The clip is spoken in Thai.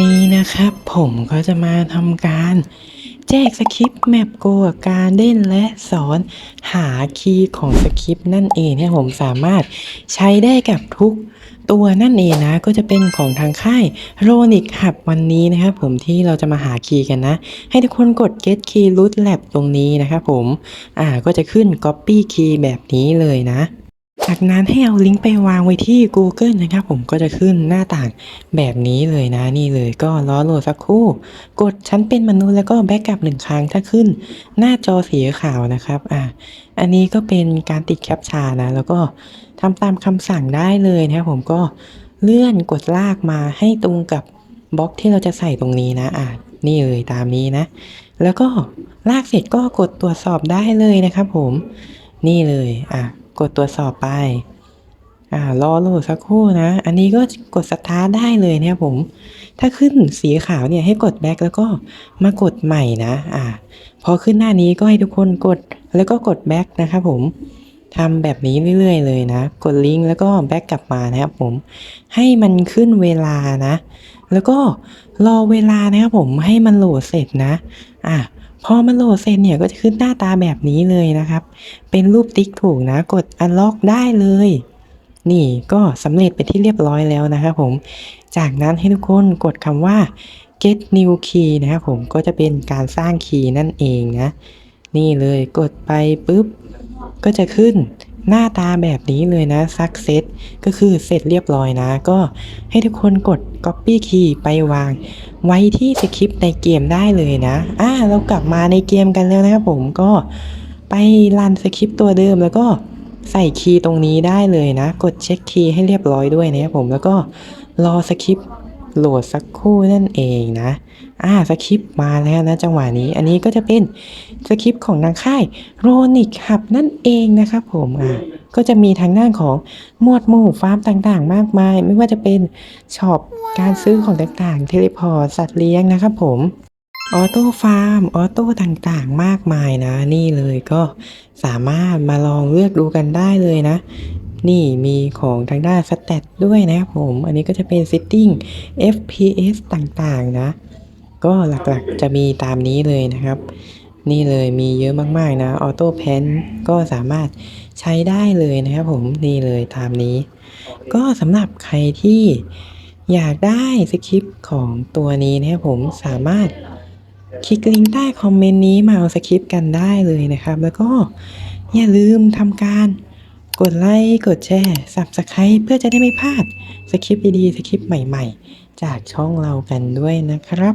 นี้นะครับผมก็จะมาทำการ แจกสคริปต์แมปโกกับการเล่นและสอนหาคีย์ของสคริปต์นั่นเองเนี่ยผมสามารถใช้ได้กับทุกตัวนั่นเองนะก็จะเป็นของทางค่ายโรนิกหับวันนี้นะครับผมที่เราจะมาหาคีย์กันนะ ให้ทุกคนกด get key root lab ตรงนี้นะครับผมอ่าก็จะขึ้น copy key แบบนี้เลยนะ จากนั้นให้เอาลิงก์ไปวางไว้ที่ Google นะครับ ผมก็จะขึ้นหน้าต่างแบบนี้เลยนะนี่เลยก็รอโหลดสักครู่ กดฉันเป็นมนุษย์แล้วก็แบ็กกลับหนึ่งครั้งถ้าขึ้น หน้าจอสีขาวนะครับอะอันนี้ก็เป็นการติดแคปชานะแล้วก็ทำตามคำสั่งได้เลยนะครับผมก็เลื่อนกดลากมาให้ตรงกับบล็อกที่เราจะใส่ตรงนี้นะอะนี่เลยตามนี้นะ แล้วก็ลากเสร็จก็กดตรวจสอบได้เลยนะครับผม นี่เลยอะ กดตรวจสอบไปอ่ารอโหลดสักครู่นะ อันนี้ก็กดสตาร์ทได้เลยเนี่ยผม ถ้าขึ้นสีขาวเนี่ยให้กดแบ็กแล้วก็มากดใหม่นะ อ่า พอขึ้นหน้านี้ก็ให้ทุกคนกดแล้วก็กดแบ็กนะครับผมทำแบบนี้เรื่อยๆเลยนะ กดลิงก์แล้วก็แบ็กกลับมานะครับผม ให้มันขึ้นเวลานะ แล้วก็รอเวลานะครับผมให้มันโหลดเสร็จนะ อะ พอมันโหลดเสร็จเนี่ยก็จะขึ้นหน้าตาแบบนี้เลยนะครับ เป็นรูปติ๊กถูกนะ กดอันล็อกได้เลย นี่ก็สำเร็จไปที่เรียบร้อยแล้วนะครับผม จากนั้นให้ทุกคนกดคำว่า get new key นะครับผมก็จะเป็นการสร้างคีย์นั่นเองนะ นี่เลยกดไปปุ๊บ ก็จะขึ้น หน้าตาแบบนี้เลยนะ success ก็คือเสร็จเรียบร้อยนะ ก็ให้ทุกคนกด copy key ไปวาง ไว้ที่สคริปต์ในเกมได้เลยนะอ่าเรากลับมาในเกมกันแล้วนะครับผมก็ไปรันสคริปต์ตัวเดิมแล้วก็ใส่คีย์ตรงนี้ได้เลยนะ กดเช็คคีย์ให้เรียบร้อยด้วยนะครับผมแล้วก็รอสคริปต์โหลดสักครู่นั่นเองนะ อ่าสคริปต์มาแล้วนะจังหวะนี้ อันนี้ก็จะเป็นสคริปต์ของทางค่ายโรนิกหับนั่นเองนะครับผมอ่าก็จะมีทางด้านของหมวดหมู่ฟาร์มต่างๆ มากมาย ไม่ว่าจะเป็นช็อปการซื้อของต่างๆ เทเลพอร์ตสัตว์เลี้ยงนะครับผมออโต้ฟาร์มออโต้ต่างๆ มากมายนะ นี่เลยก็สามารถมาลองเลือกดูกันได้เลยนะ นี่มีของทางด้านสเตตด้วยนะครับผม อันนี้ก็จะเป็น Sitting FPS ต่างๆ นะ ก็หลักๆจะมีตามนี้เลยนะครับ นี่เลยมีเยอะมากๆนะออโต้แพนก็สามารถใช้ได้เลยนะครับผมนี่เลยตามนี้ ก็สำหรับใครที่อยากได้สคริปต์ของตัวนี้นะครับผมสามารถคลิกลิงก์ใต้คอมเมนต์นี้มาเอาสคริปต์กันได้เลยนะครับ แล้วก็อย่าลืมทำการกดไลค์ กดแชร์ Subscribe เพื่อจะได้ไม่พลาดสคริปต์ดีๆ สคริปต์ใหม่ๆ จากช่องเรากันด้วยนะครับ